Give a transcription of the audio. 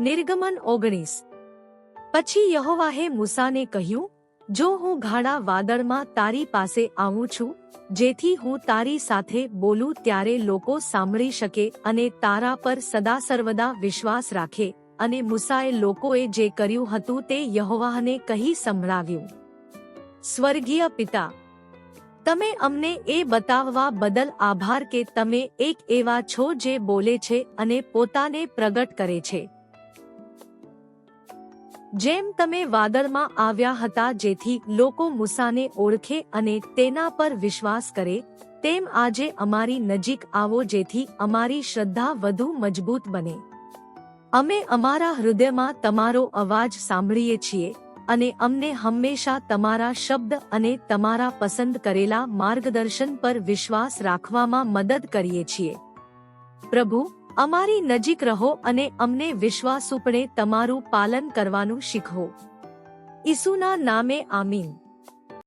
નિર્ગમન ઓગણીસ. પછી યહોવાહે મૂસાને કહ્યું, જો હું ઘાડા વાદળમાં તારી પાસે આવું છું, જેથી હું તારી સાથે બોલું ત્યારે લોકો સાંભળી શકે અને તારા પર સદા સર્વદા વિશ્વાસ રાખે. અને મૂસાએ લોકોએ જે કર્યું હતું તે યહોવાહને કહી સંભળાવ્યું. સ્વર્ગીય પિતા, તમે અમને એ બતાવવા બદલ આભાર કે તમે એક એવા છો જે બોલે છે અને પોતાને પ્રગટ કરે છે. જેમ તમે વાદળમાં આવ્યા હતા જેથી લોકો મૂસાને ઓળખે અને તેના પર વિશ્વાસ કરે, તેમ આજે અમારી નજીક આવો જેથી અમારી શ્રદ્ધા વધુ મજબૂત બને. અમે અમારા હૃદયમાં તમારો અવાજ સાંભળીએ છીએ અને અમને હંમેશા તમારા શબ્દ અને તમારા પસંદ કરેલા માર્ગદર્શન પર વિશ્વાસ રાખવામાં મદદ કરીએ છીએ. પ્રભુ અમારી નજીક રહો અને અમને વિશ્વાસુપણે તમારું પાલન કરવાનું શીખો. ઈસુના નામે આમીન.